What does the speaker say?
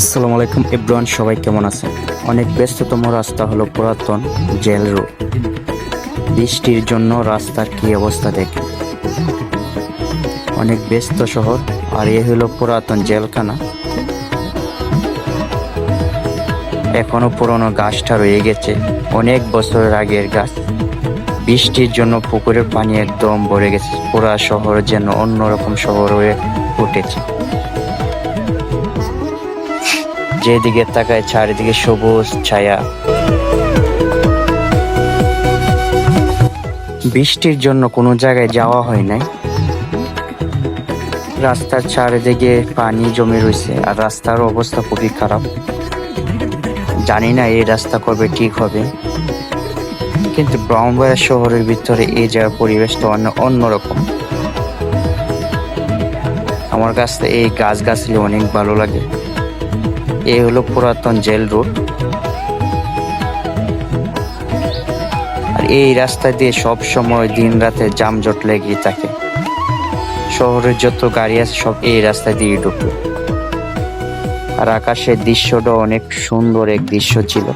আসসালামু আলাইকুম ইব্রান সবাই কেমন আছেন? অনেক ব্যস্ততম রাস্তা হলো পুরাতন জেল রোড। বৃষ্টির জন্য রাস্তার কি অবস্থা দেখে অনেক ব্যস্ত শহর, আর এ হলো পুরাতন জেলখানা। এখনও পুরনো গাছটা রয়ে গেছে, অনেক বছরের আগের গাছ। বৃষ্টির জন্য পুকুরের পানি একদম ভরে গেছে, পুরা শহর যেন অন্যরকম শহর হয়ে উঠেছে। যেদিকে তাকায় চারিদিকে সবুজ ছায়া। বৃষ্টির জন্য কোনো জায়গায় যাওয়া হয় নাই। রাস্তার চারিদিকে পানি জমে রয়েছে আর রাস্তার অবস্থা খুবই খারাপ। জানি না এই রাস্তা কবে ঠিক হবে। কিন্তু ব্রাউনবাড়া শহরের ভিতরে এই জায়গার পরিবেশটা অন্য অন্যরকম। আমার কাছে এই গাছ গাছলে অনেক ভালো লাগে। এই হলো পুরাতন জেল রোড। আর এই রাস্তা দিয়ে সব সময় দিন রাতে যানজট লেগে থাকে। শহরের যত গাড়ি আছে সব এই রাস্তা দিয়ে ঢুকবে আর আকাশের দৃশ্যটা অনেক সুন্দর এক দৃশ্য ছিল।